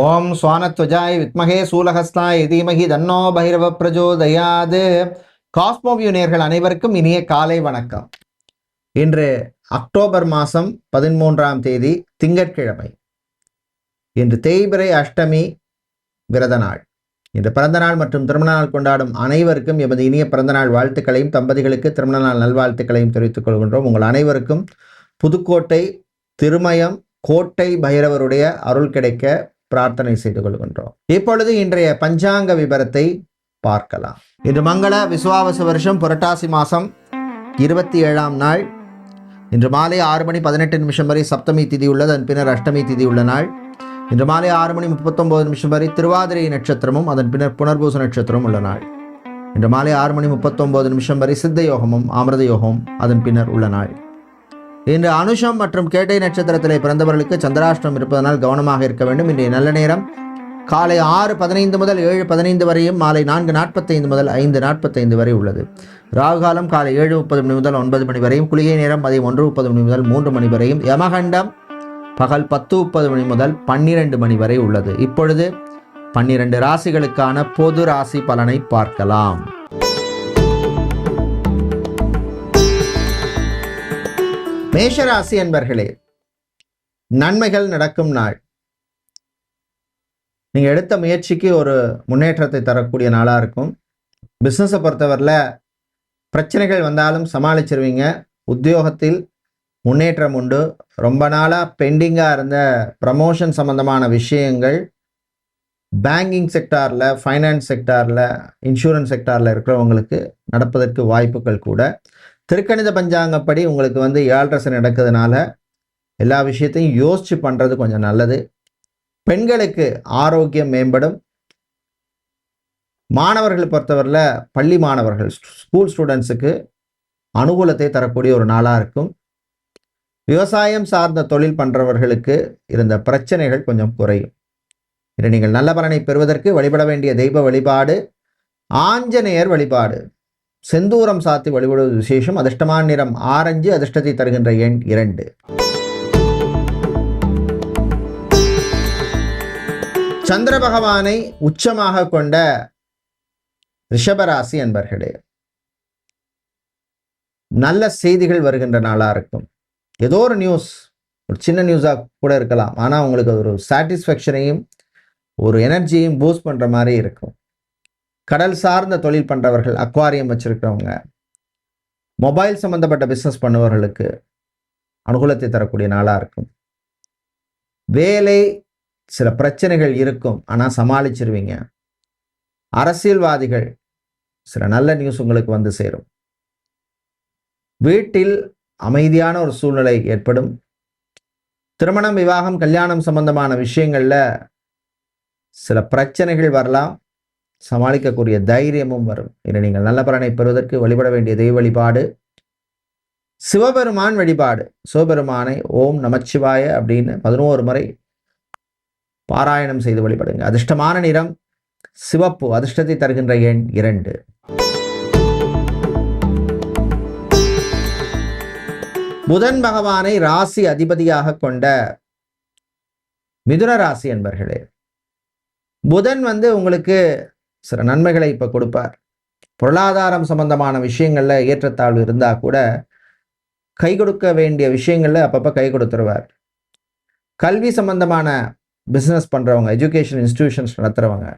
ஓம் சுவானத்வஜாய் வித்மகே சூலஹஸ்தாய் தீமகி தன்னோ பைரவ பிரஜோதயாது காஸ்மோவியூ நேர்கள் அனைவருக்கும் இனிய காலை வணக்கம். இன்று அக்டோபர் மாதம் பதிமூன்றாம் தேதி திங்கட்கிழமை. இன்று தேய்பிரை அஷ்டமி விரத நாள். இன்று பிறந்த நாள் மற்றும் திருமண நாள் கொண்டாடும் அனைவருக்கும் எமது இனிய பிறந்த நாள் வாழ்த்துக்களையும் தம்பதிகளுக்கு திருமண நாள் நல்வாழ்த்துக்களையும் தெரிவித்துக் கொள்கின்றோம். உங்கள் அனைவருக்கும் புதுக்கோட்டை திருமயம் கோட்டை பைரவருடைய அருள் கிடைக்க பிரார்த்தனை செய்து கொள்கின்றோம். இப்பொழுது இன்றைய பஞ்சாங்க விபரத்தை பார்க்கலாம். இன்று மங்கள விசுவாவச வருஷம் புரட்டாசி மாதம் இருபத்தி ஏழாம் நாள். இன்று மாலை ஆறு மணி பதினெட்டு நிமிஷம் வரை சப்தமி திதி உள்ளது அதன் பின்னர் அஷ்டமி திதி உள்ள நாள். இன்று மாலை ஆறு மணி முப்பத்தொம்போது நிமிஷம் வரை திருவாதிரை நட்சத்திரமும் அதன் பின்னர் புனர்பூச நட்சத்திரமும் உள்ள நாள். இன்று மாலை ஆறு மணி முப்பத்தொம்போது நிமிஷம் வரை சித்த யோகமும் அமிர்த யோகமும் அதன் பின்னர் உள்ள நாள். இன்று அனுஷம் மற்றும் கேட்டை நட்சத்திரத்திலே பிறந்தவர்களுக்கு சந்திராஷ்டிரம் இருப்பதனால் கவனமாக இருக்க வேண்டும். இன்றைய நல்ல நேரம் காலை ஆறு பதினைந்து முதல் ஏழு பதினைந்து வரையும் மாலை நான்கு நாற்பத்தைந்து முதல் ஐந்து நாற்பத்தைந்து வரை உள்ளது. ராகுகாலம் காலை ஏழு முப்பது மணி முதல் ஒன்பது மணி வரையும் குளிகை நேரம் மதியம் ஒன்று முப்பது மணி முதல் மூன்று மணி வரையும் யமகண்டம் பகல் பத்து முப்பது மணி முதல் பன்னிரண்டு மணி வரை உள்ளது. இப்பொழுது பன்னிரண்டு ராசிகளுக்கான பொது ராசி பலனை பார்க்கலாம். மேஷராசி என்பர்களே நன்மைகள் நடக்கும் நாள். நீங்கள் எடுத்த முயற்சிக்கு ஒரு முன்னேற்றத்தை தரக்கூடிய நாளாக இருக்கும். பிஸ்னஸை பொறுத்தவரையில் பிரச்சனைகள் வந்தாலும் சமாளிச்சிருவீங்க. உத்தியோகத்தில் முன்னேற்றம் உண்டு. ரொம்ப நாளாக பெண்டிங்காக இருந்த ப்ரமோஷன் சம்மந்தமான விஷயங்கள் பேங்கிங் செக்டாரில் ஃபைனான்ஸ் செக்டாரில் இன்சூரன்ஸ் செக்டாரில் இருக்கிறவங்களுக்கு நடப்பதற்கு வாய்ப்புகள் கூட திருக்கணித பஞ்சாங்கப்படி உங்களுக்கு வந்து ஏழரசு நடக்கிறதுனால எல்லா விஷயத்தையும் யோசித்து பண்ணுறது கொஞ்சம் நல்லது. பெண்களுக்கு ஆரோக்கியம் மேம்படும். மாணவர்களை பொறுத்தவரையில் பள்ளி மாணவர்கள் ஸ்கூல் ஸ்டூடெண்ட்ஸுக்கு அனுகூலத்தை தரக்கூடிய ஒரு நாளாக இருக்கும். விவசாயம் சார்ந்த தொழில் பண்ணுறவர்களுக்கு இருந்த பிரச்சனைகள் கொஞ்சம் குறையும். இதை நீங்கள் நல்ல பலனை பெறுவதற்கு வழிபட வேண்டிய தெய்வ வழிபாடு ஆஞ்சநேயர் வழிபாடு. செந்தூரம் சாத்தி வழிபடுவது விசேஷம். அதிர்ஷ்டமான நிறம் ஆரஞ்சு அதிர்ஷ்டத்தை தருகின்ற எண் இரண்டு. சந்திர பகவானை உச்சமாக கொண்ட ரிஷபராசி என்பர்களே நல்ல செய்திகள் வருகின்ற நாளாக இருக்கும். ஏதோ ஒரு நியூஸ் ஒரு சின்ன நியூஸாக கூட இருக்கலாம். ஆனால் உங்களுக்கு ஒரு சாட்டிஸ்ஃபேக்ஷனையும் ஒரு எனர்ஜியையும் பூஸ்ட் பண்ணுற மாதிரி இருக்கும். கடல் சார்ந்த தொழில் பண்ணுறவர்கள் அக்வாரியம் வச்சுருக்கிறவங்க மொபைல் சம்மந்தப்பட்ட பிஸ்னஸ் பண்ணுபவர்களுக்கு அனுகூலத்தை தரக்கூடிய நாளாக இருக்கும். வேலை சில பிரச்சனைகள் இருக்கும் ஆனால் சமாளிச்சிருவீங்க. அரசியல்வாதிகள் சில நல்ல நியூஸ் உங்களுக்கு வந்து சேரும். வீட்டில் அமைதியான ஒரு சூழ்நிலை ஏற்படும். திருமணம் விவாகம் கல்யாணம் சம்பந்தமான விஷயங்களில் சில பிரச்சனைகள் வரலாம். சமாளிக்கக்கூடிய தைரியமும் வரும். இதை நீங்கள் நல்ல பலனை பெறுவதற்கு வழிபட வேண்டிய தெய்வ வழிபாடு. சிவபெருமான் வழிபாடு. சிவபெருமானை ஓம் நமச்சிவாய அப்படின்னு பதினோரு முறை பாராயணம் செய்து வழிபடுங்க. அதிர்ஷ்டமான நிறம் சிவப்பு. அதிர்ஷ்டத்தை தருகின்ற எண் இரண்டு. புதன் பகவானை ராசி அதிபதியாக கொண்ட மிதுன ராசி என்பர்களே. புதன் வந்து உங்களுக்கு சில நன்மைகளை இப்போ கொடுப்பார். பொருளாதாரம் சம்பந்தமான விஷயங்களில் ஏற்றத்தாழ்வு இருந்தால் கூட கை கொடுக்க வேண்டிய விஷயங்களில் அப்பப்போ கை கொடுத்துருவார். கல்வி சம்பந்தமான பிஸ்னஸ் பண்ணுறவங்க education institutions நடத்துகிறவங்க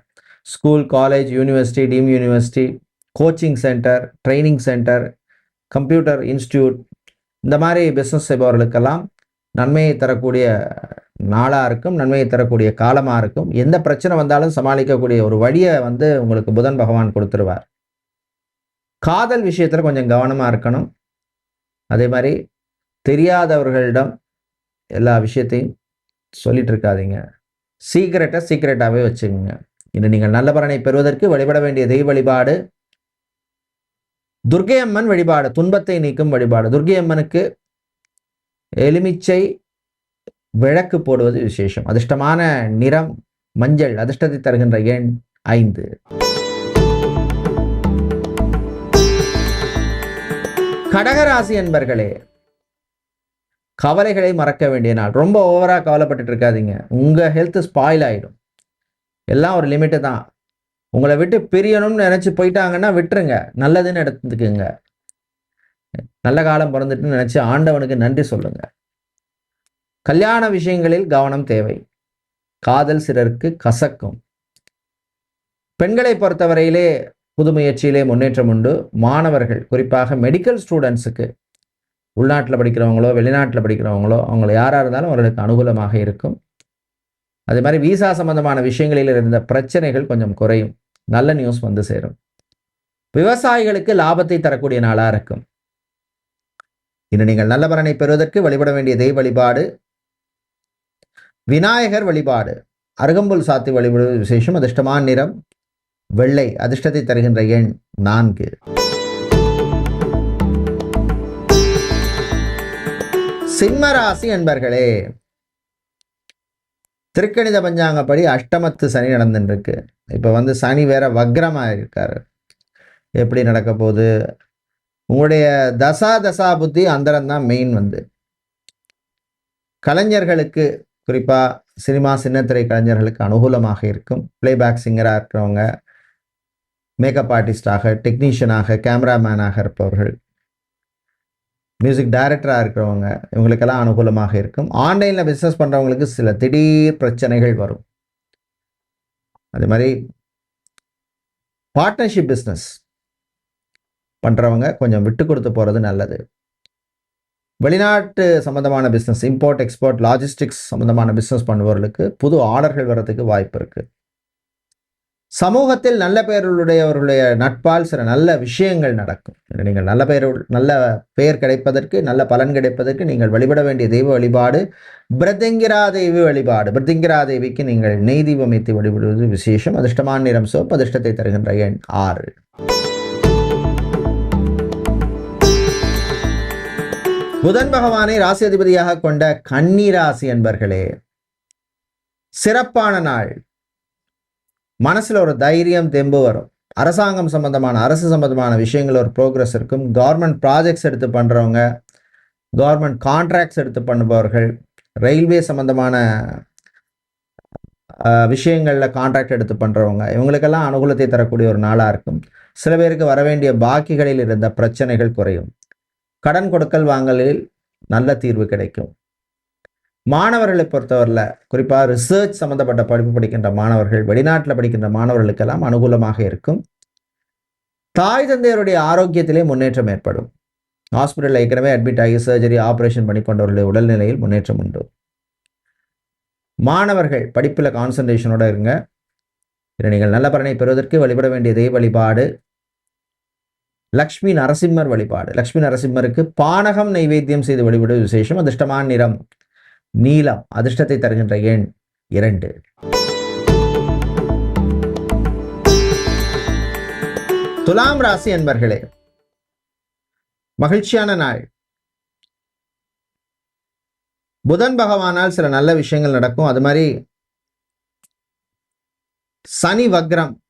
school college university team university coaching centre training centre computer institute இந்த மாதிரி பிஸ்னஸ் செய்பவர்களுக்கெல்லாம் நன்மையை தரக்கூடிய நாளாக இருக்கும் நன்மையை தரக்கூடிய காலமாக இருக்கும் எந்த பிரச்சனை வந்தாலும் சமாளிக்கக்கூடிய ஒரு வழியை வந்து உங்களுக்கு புதன் பகவான் கொடுத்துருவார். காதல் விஷயத்தில் கொஞ்சம் கவனமாக இருக்கணும். அதே மாதிரி தெரியாதவர்களிடம் எல்லா விஷயத்தையும் சொல்லிட்டு இருக்காதீங்க சீக்கிரட்டை சீக்கிரட்டாகவே வச்சுக்கோங்க. இன்று நீங்கள் நல்ல பலனை பெறுவதற்கு வழிபட வேண்டிய தெய்வ வழிபாடு துர்க்கை அம்மன் வழிபாடு துன்பத்தை நீக்கும் வழிபாடு. துர்க்கை அம்மனுக்கு எலுமிச்சை விளக்கு போடுவது விசேஷம். அதிர்ஷ்டமான நிறம் மஞ்சள் அதிர்ஷ்டத்தை தருகின்ற எண் ஐந்து. கடகராசி என்பர்களே கவலைகளை மறக்க வேண்டிய நாள். ரொம்ப ஓவராக கவலைப்பட்டுட்டு இருக்காதீங்க. உங்கள் ஹெல்த் ஸ்பாயில் ஆகிடும் எல்லாம் ஒரு லிமிட்டு தான். உங்களை விட்டு பிரியணும்னு நினச்சி போயிட்டாங்கன்னா விட்டுருங்க. நல்லதுன்னு எடுத்துக்குங்க. நல்ல காலம் பிறந்துட்டுன்னு நினச்சி ஆண்டவனுக்கு நன்றி சொல்லுங்க. கல்யாண விஷயங்களில் கவனம் தேவை. காதல் சிலருக்கு கசக்கும். பெண்களை பொறுத்தவரையிலே புது முயற்சியிலே முன்னேற்றம் உண்டு. மாணவர்கள் குறிப்பாக மெடிக்கல் ஸ்டூடெண்ட்ஸுக்கு உள்நாட்டில் படிக்கிறவங்களோ வெளிநாட்டில் படிக்கிறவங்களோ அவங்கள யாராக இருந்தாலும் அவர்களுக்கு அனுகூலமாக இருக்கும். அதே மாதிரி விசா சம்பந்தமான விஷயங்களில் இருந்த பிரச்சனைகள் கொஞ்சம் குறையும். நல்ல நியூஸ் வந்து சேரும். விவசாயிகளுக்கு லாபத்தை தரக்கூடிய நாளாக இருக்கும். இன்று நீங்கள் நல்ல பலனை பெறுவதற்கு வழிபட வேண்டிய தெய்வ வழிபாடு விநாயகர் வழிபாடு. அருகம்புல் சாத்தி வழிபடுவது விசேஷம். அதிர்ஷ்டமான நிறம் வெள்ளை. அதிர்ஷ்டத்தை தருகின்ற எண் நான்கு. சிம்மராசி என்பர்களே திருக்கணித பஞ்சாங்கப்படி அஷ்டமத்து சனி நடந்துருக்கு இப்போ வந்து சனி வேற வக்ரமாக இருக்கார் எப்படி நடக்க போகுது? உங்களுடைய தசா தசா புத்தி அந்தரம் தான் மெயின் வந்து. கலைஞர்களுக்கு குறிப்பாக சினிமா சின்னத்திரை கலைஞர்களுக்கு அனுகூலமாக இருக்கும். பிளேபேக் சிங்கராக இருக்கிறவங்க மேக்கப் ஆர்டிஸ்டாக டெக்னீஷியனாக கேமராமேனாக இருப்பவர்கள் மியூசிக் டைரக்டராக இருக்கிறவங்க இவங்களுக்கெல்லாம் அனுகூலமாக இருக்கும். ஆன்லைனில் பிஸ்னஸ் பண்ணுறவங்களுக்கு சில திடீர் பிரச்சனைகள் வரும். அதே மாதிரி பார்ட்னர்ஷிப் பிஸ்னஸ் பண்ணுறவங்க கொஞ்சம் விட்டு கொடுத்து போகிறது நல்லது. வெளிநாட்டு சம்மந்தமான பிஸ்னஸ் இம்போர்ட் எக்ஸ்போர்ட் லாஜிஸ்டிக்ஸ் சம்மந்தமான பிஸ்னஸ் பண்ணுபவர்களுக்கு புது ஆர்டர்கள் வர்றதுக்கு வாய்ப்பு இருக்குது சமூகத்தில் நல்ல பெயருடையவர்களுடைய நட்பால் சில நல்ல விஷயங்கள் நடக்கும். நீங்கள் நல்ல பெயர் நல்ல பெயர் கிடைப்பதற்கு நல்ல பலன் கிடைப்பதற்கு நீங்கள் வழிபட வேண்டிய தெய்வ வழிபாடு பிரதிங்கிரா தெய்வ வழிபாடு பிரதிங்கிரா தேவிக்கு நீங்கள் நெய் தீபம் வைத்து வழிபடுவது விசேஷம். அதிர்ஷ்டமான நிறம் சோப் அதிர்ஷ்டத்தை தருகின்ற எண் ஆறு. புதன் பகவானை ராசி அதிபதியாக கொண்ட கன்னிராசி என்பர்களே சிறப்பான நாள். மனசில் ஒரு தைரியம் தெம்பு வரும். அரசாங்கம் சம்மந்தமான அரசு சம்மந்தமான விஷயங்கள் ஒரு ப்ரோக்ரஸ் இருக்கும். கவர்மெண்ட் ப்ராஜெக்ட்ஸ் எடுத்து பண்ணுறவங்க கவர்மெண்ட் கான்ட்ராக்ட்ஸ் எடுத்து பண்ணுபவர்கள் ரயில்வே சம்மந்தமான விஷயங்களில் கான்ட்ராக்ட் எடுத்து பண்ணுறவங்க இவங்களுக்கெல்லாம் அனுகூலத்தை தரக்கூடிய ஒரு நாளாக இருக்கும். சில பேருக்கு வர வேண்டிய பாக்கிகளில் இருந்த பிரச்சனைகள் குறையும். கடன் கொடுக்கல் வாங்கலில் நல்ல தீர்வு கிடைக்கும். மாணவர்களை பொறுத்தவரையில் குறிப்பாக ரிசர்ச் சம்மந்தப்பட்ட படிப்பு படிக்கின்ற மாணவர்கள் வெளிநாட்டில் படிக்கின்ற மாணவர்களுக்கெல்லாம் அனுகூலமாக இருக்கும். தாய் தந்தையருடைய ஆரோக்கியத்திலே முன்னேற்றம் ஏற்படும். ஹாஸ்பிட்டலில் ஏற்கனவே அட்மிட் ஆகி சர்ஜரி ஆப்ரேஷன் பண்ணி கொண்டவர்களுடைய உடல்நிலையில் முன்னேற்றம் உண்டு. மாணவர்கள் படிப்பில் கான்சன்ட்ரேஷனோடு இருங்க. நீங்கள் நல்ல பலனை பெறுவதற்கு வழிபட வேண்டிய தெய்வ வழிபாடு லக்ஷ்மி நரசிம்மர் வழிபாடு. லக்ஷ்மி நரசிம்மருக்கு பானகம் நைவேத்தியம் செய்து வழிபடுவது விசேஷம் அதிர்ஷ்டமான நிறம். நீலம். அதிர்ஷ்டத்தை தருகின்ற எண் இரண்டு. துலாம் ராசி என்பர்களே மகிழ்ச்சியான நாள். புதன் பகவானால் சில நல்ல விஷயங்கள் நடக்கும். அது மாதிரி சனி வக்ரம்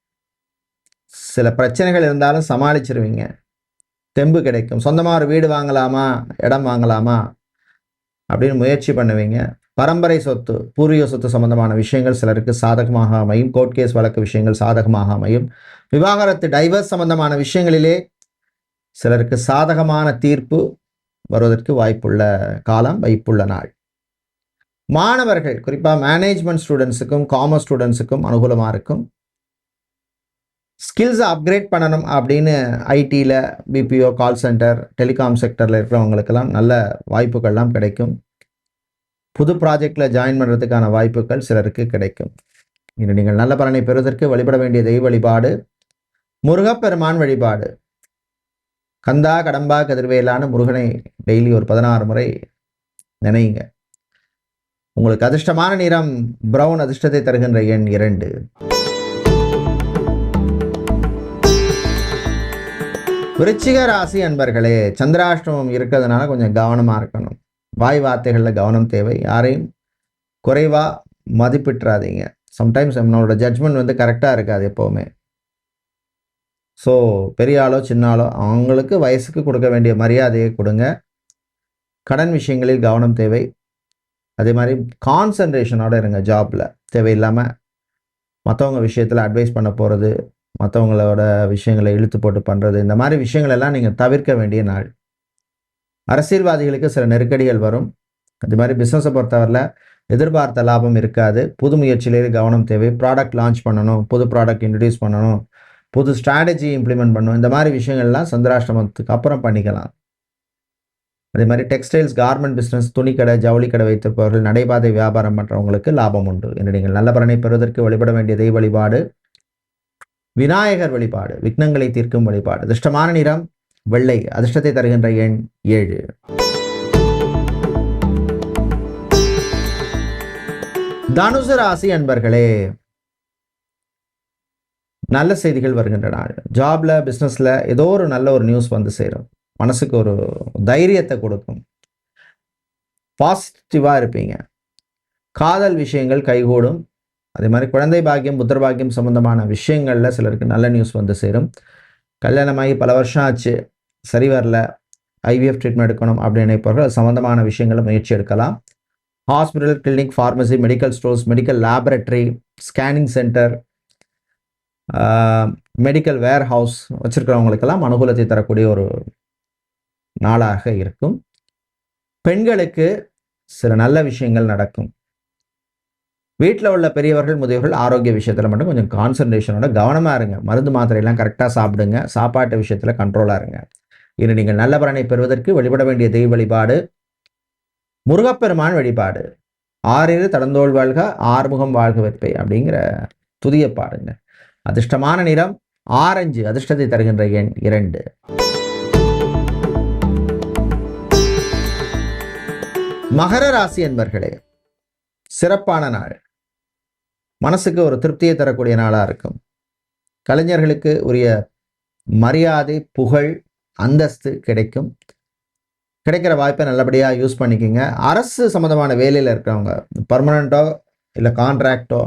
சில பிரச்சனைகள் இருந்தாலும் சமாளிச்சிருவீங்க. தெம்பு கிடைக்கும். சொந்தமாக ஒரு வீடு வாங்கலாமா? இடம் வாங்கலாமா? அப்படின்னு முயற்சி பண்ணுவீங்க. பரம்பரை சொத்து பூர்வீக சொத்து சம்பந்தமான விஷயங்கள் சிலருக்கு சாதகமாக அமையும் கோர்ட் கேஸ் வழக்கு விஷயங்கள் சாதகமாக அமையும் விவாகரத்து டைவர்ஸ் சம்பந்தமான விஷயங்களிலே சிலருக்கு சாதகமான தீர்ப்பு வருவதற்கு வாய்ப்புள்ள காலம் வாய்ப்புள்ள நாள். மாணவர்கள் குறிப்பாக மேனேஜ்மெண்ட் ஸ்டூடெண்ட்ஸுக்கும் காமர்ஸ் ஸ்டூடெண்ட்ஸுக்கும் அனுகூலமாக இருக்கும். ஸ்கில்ஸை அப்கிரேட் பண்ணணும் அப்படின்னு ஐடியில் பிபிஓ கால் சென்டர் டெலிகாம் செக்டரில் இருக்கிறவங்களுக்கெல்லாம் நல்ல வாய்ப்புகள்லாம் கிடைக்கும். புது ப்ராஜெக்டில் ஜாயின் பண்ணுறதுக்கான வாய்ப்புகள் சிலருக்கு கிடைக்கும். இன்று நீங்கள் நல்ல பலனை பெறுவதற்கு வழிபட வேண்டிய தெய்வ வழிபாடு முருகப்பெருமான் வழிபாடு. கந்தா கடம்பா கதிர்வேலான முருகனை டெய்லி ஒரு பதினாறு முறை நினைங்க உங்களுக்கு அதிர்ஷ்டமான நிறம் பிரவுன் அதிர்ஷ்டத்தை தருகின்ற எண் இரண்டு. விருச்சிக ராசி அன்பர்களே சந்திராஷ்டமம் இருக்கிறதுனால கொஞ்சம் கவனமாக இருக்கணும். வாய் வார்த்தைகளில் கவனம் தேவை. யாரையும் குறைவாக மதிப்பிட்டுறாதீங்க சம்டைம்ஸ் நம்மளோட ஜட்ஜ்மெண்ட் வந்து கரெக்டாக இருக்காது எப்போவுமே. ஸோ பெரிய ஆளோ சின்ன ஆளோ அவங்களுக்கு வயசுக்கு கொடுக்க வேண்டிய மரியாதையை கொடுங்க. கடன் விஷயங்களில் கவனம் தேவை. அதே மாதிரி கான்சன்ட்ரேஷனோடு இருங்க ஜாப்பில் தேவையில்லாமல் மற்றவங்க விஷயத்தில் அட்வைஸ் பண்ண போகிறது மற்றவங்களோட விஷயங்களை இழுத்து போட்டு பண்ணுறது இந்த மாதிரி விஷயங்களெல்லாம் நீங்கள் தவிர்க்க வேண்டிய நாள். அரசியல்வாதிகளுக்கு சில நெருக்கடிகள் வரும். அது மாதிரி பிஸ்னஸை பொறுத்தவரையில் எதிர்பார்த்த லாபம் இருக்காது. புது முயற்சியிலேயே கவனம் தேவை. ப்ராடக்ட் லான்ச் பண்ணணும் புது ப்ராடக்ட் இன்ட்ரடியூஸ் பண்ணணும் புது ஸ்ட்ராட்டஜி இம்ப்ளிமெண்ட் பண்ணணும். இந்த மாதிரி விஷயங்கள்லாம் சந்திராஷ்டமத்துக்கு அப்புறம் பண்ணிக்கலாம். அதே மாதிரி டெக்ஸ்டைல்ஸ் கார்மெண்ட் பிஸ்னஸ் துணிக்கடை ஜவுளி கடை வைத்திருப்பவர்கள் நடைபாதை வியாபாரம் பண்ணுறவங்களுக்கு லாபம் உண்டு. என்று நீங்கள் நல்ல பலனை பெறுவதற்கு வழிபட வேண்டிய தெய்வ வழிபாடு. விநாயகர் வழிபாடு விக்னங்களை தீர்க்கும் வழிபாடு. அதிர்ஷ்டமான நிறம் வெள்ளை. அதிர்ஷ்டத்தை தருகின்ற எண் ஏழு. தனுசு ராசி அன்பர்களே நல்ல செய்திகள் வருகின்ற நாள் ஜாப்ல பிஸ்னஸ்ல ஏதோ ஒரு நல்ல ஒரு நியூஸ் வந்து சேரும். மனசுக்கு ஒரு தைரியத்தை கொடுக்கும். பாசிட்டிவாக இருப்பீங்க. காதல் விஷயங்கள் கைகூடும். அதே மாதிரி குழந்தை பாக்கியம் புத்திர பாக்கியம் சம்மந்தமான விஷயங்களில் சிலருக்கு நல்ல நியூஸ் வந்து சேரும். கல்யாணமாகி பல வருஷம் ஆச்சு சரி வரல ஐவிஎஃப் ட்ரீட்மெண்ட் எடுக்கணும் அப்படின்னு நினைப்பவர்கள் அது சம்மந்தமான விஷயங்களை முயற்சி எடுக்கலாம். Hospital clinic pharmacy medical stores medical laboratory scanning centre medical warehouse வச்சுருக்கிறவங்களுக்கெல்லாம் அனுகூலத்தை தரக்கூடிய ஒரு நாளாக இருக்கும். பெண்களுக்கு சில நல்ல விஷயங்கள் நடக்கும். வீட்டில் உள்ள பெரியவர்கள் முதியவர்கள் ஆரோக்கிய விஷயத்தில் மட்டும் கொஞ்சம் கான்சன்ட்ரேஷனோட கவனமாக இருங்க. மருந்து மாத்திரையெல்லாம் கரெக்டாக சாப்பிடுங்க. சாப்பாட்டு விஷயத்தில் கண்ட்ரோலாக இருங்க. இனி நீங்கள் நல்ல பலனை பெறுவதற்கு வழிபட வேண்டிய தெய்வ வழிபாடு முருகப்பெருமான் வழிபாடு. ஆறிரு தடந்தோல் வாழ்க ஆறுமுகம் வாழ்க வைப்பை அப்படிங்கிற துதிய பாடுங்க. அதிர்ஷ்டமான நிறம் ஆரஞ்சு அதிர்ஷ்டத்தை தருகின்ற எண் இரண்டு. மகர ராசி என்பர்களே சிறப்பான நாள். மனசுக்கு ஒரு திருப்தியை தரக்கூடிய நாளாக இருக்கும். கலைஞர்களுக்கு உரிய மரியாதை புகழ் அந்தஸ்து கிடைக்கும். கிடைக்கிற வாய்ப்பை நல்லபடியாக யூஸ் பண்ணிக்கிங்க. அரசு சம்மந்தமான வேலையில் இருக்கிறவங்க பர்மனண்ட்டோ இல்லை கான்ட்ராக்டோ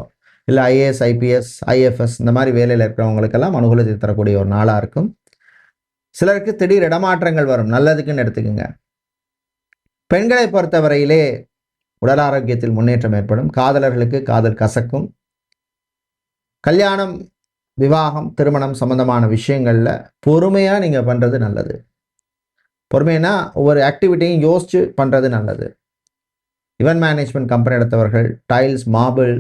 இல்லை ஐஏஎஸ் ஐபிஎஸ் ஐஎஃப்எஸ் இந்த மாதிரி வேலையில் இருக்கிறவங்களுக்கெல்லாம் அனுகூலத்தை தரக்கூடிய ஒரு நாளாக இருக்கும். சிலருக்கு திடீர் இடமாற்றங்கள் வரும். நல்லதுக்குன்னு எடுத்துக்கோங்க. பெண்களை பொறுத்தவரையிலே உடல் ஆரோக்கியத்தில் முன்னேற்றம் ஏற்படும். காதலர்களுக்கு காதல் கசக்கும். கல்யாணம் விவாகம் திருமணம் சம்பந்தமான விஷயங்களில் பொறுமையாக நீங்கள் பண்ணுறது நல்லது. பொறுமைனா ஒவ்வொரு ஆக்டிவிட்டியும் யோசித்து பண்ணுறது நல்லது. இவெண்ட் மேனேஜ்மெண்ட் கம்பெனி எடுத்தவர்கள் டைல்ஸ் மார்பிள்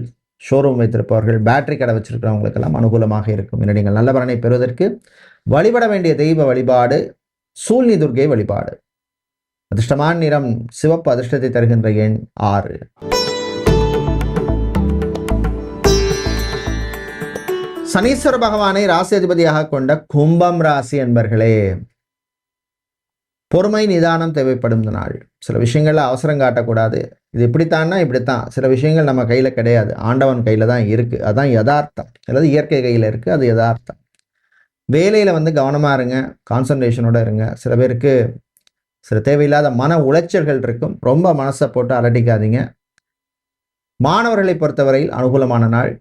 ஷோரூம் வைத்திருப்பவர்கள் பேட்டரி கடை வச்சுருக்கிறவங்களுக்கெல்லாம் அனுகூலமாக இருக்கும். என நீங்கள் நல்ல பலனை பெறுவதற்கு வழிபட வேண்டிய தெய்வ வழிபாடு சூழ்நி துர்கை வழிபாடு. அதிர்ஷ்டமான நிறம் சிவப்பு அதிர்ஷ்டத்தை தருகின்ற எண் ஆறு. சனீஸ்வர பகவானை ராசியதிபதியாக கொண்ட கும்பம் ராசி என்பர்களே பொறுமை நிதானம் தேவைப்படும் இந்த நாள். சில விஷயங்கள்ல அவசரம் காட்டக்கூடாது. இது இப்படித்தான்னா இப்படித்தான். சில விஷயங்கள் நம்ம கையில் கிடையாது. ஆண்டவன் கையில் தான் இருக்குது அதான் யதார்த்தம். அல்லது இயற்கை கையில் இருக்குது அது யதார்த்தம். வேலையில் வந்து கவனமாக இருங்க. கான்சன்ட்ரேஷனோட இருங்க. சில பேருக்கு சில தேவையில்லாத மன உளைச்சல்கள் இருக்கும். ரொம்ப மனசை போட்டு அலட்டிக்காதீங்க மாணவர்களை பொறுத்தவரையில் அனுகூலமான நாள்.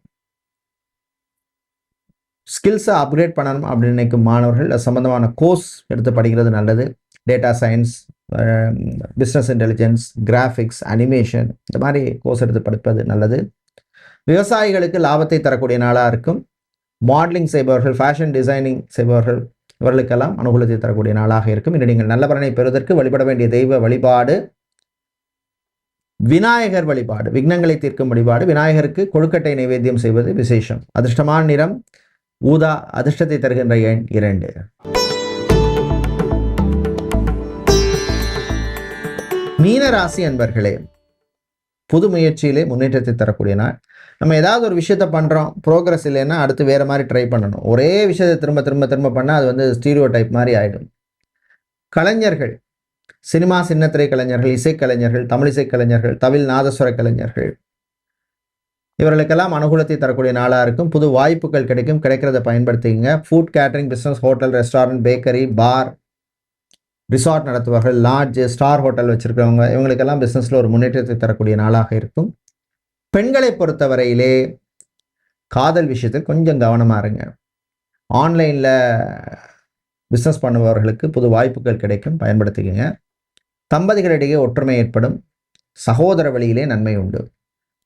ஸ்கில்ஸை அப்கிரேட் பண்ணணும் அப்படின்னு நினைக்கும் மாணவர்கள் அது சம்மந்தமான கோர்ஸ் எடுத்து படிக்கிறது நல்லது. Data science business intelligence graphics animation இந்த மாதிரி கோர்ஸ் எடுத்து படிப்பது நல்லது. விவசாயிகளுக்கு லாபத்தை தரக்கூடிய நாளாக இருக்கும். மாடலிங் செய்பவர்கள் ஃபேஷன் டிசைனிங் செய்பவர்கள் இவர்களுக்கெல்லாம் அனுகூலத்தை தரக்கூடிய நாளாக இருக்கும். இன்று நீங்கள் நல்ல பலனை பெறுவதற்கு வழிபட வேண்டிய தெய்வ வழிபாடு விநாயகர் வழிபாடு விக்னங்களை தீர்க்கும் வழிபாடு. விநாயகருக்கு கொழுக்கட்டை நைவேத்தியம் செய்வது விசேஷம். அதிர்ஷ்டமான நிறம் ஊதா அதிர்ஷ்டத்தை தருகின்ற எண் இரண்டு. மீனராசி அன்பர்களே புது முயற்சியிலே முன்னேற்றத்தை தரக்கூடிய நாள். நம்ம ஏதாவது ஒரு விஷயத்த பண்ணுறோம் ப்ரோக்ரஸ் இல்லைன்னா அடுத்து வேறு மாதிரி ட்ரை பண்ணணும். ஒரே விஷயத்தை திரும்ப திரும்ப திரும்ப பண்ணால் அது வந்து ஸ்டீரியோ டைப் மாதிரி ஆகிடும் கலைஞர்கள் சினிமா சின்னத்திரை கலைஞர்கள் இசைக்கலைஞர்கள் தமிழிசை கலைஞர்கள் தவில் நாதஸ்வர கலைஞர்கள் இவர்களுக்கெல்லாம் அனுகூலத்தை தரக்கூடிய நாளாக இருக்கும். புது வாய்ப்புகள் கிடைக்கும். கிடைக்கிறத பயன்படுத்திக்கங்க. Food catering business hotel restaurant bakery bar resort நடத்துவார்கள் லாட்ஜ் ஸ்டார் ஹோட்டல் வச்சுருக்கிறவங்க இவங்களுக்கெல்லாம் பிஸ்னஸில் ஒரு முன்னேற்றத்தை தரக்கூடிய நாளாக இருக்கும். பெண்களை பொறுத்தவரையிலே காதல் விஷயத்தில் கொஞ்சம் கவனமாக இருங்க. ஆன்லைனில் பிஸ்னஸ் பண்ணுபவர்களுக்கு புது வாய்ப்புகள் கிடைக்கும். பயன்படுத்திக்கங்க. தம்பதிகளிடையே ஒற்றுமை ஏற்படும். சகோதர வழியிலே நன்மை உண்டு.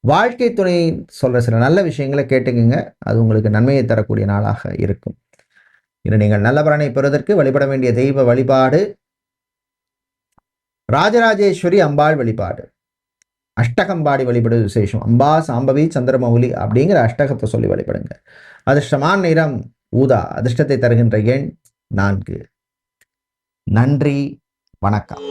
வாழ்க்கை துணை சொல்கிற சில நல்ல விஷயங்களை கேட்டுக்குங்க. அது உங்களுக்கு நன்மையை தரக்கூடிய நாளாக இருக்கும். இன்று நீங்கள் நல்ல பலனை பெறுவதற்கு வழிபட வேண்டிய தெய்வ வழிபாடு ராஜராஜேஸ்வரி அம்பாள் வழிபாடு. அஷ்டகம்பாடி வழிபடுவது விசேஷம். அம்பா சாம்பவி சந்திரமௌலி அப்படிங்கிற அஷ்டகத்தை சொல்லி வழிபடுங்க. அதிர்ஷ்டமான நிறம் ஊதா அதிர்ஷ்டத்தை தருகின்ற எண் நான்கு. நன்றி வணக்கம்.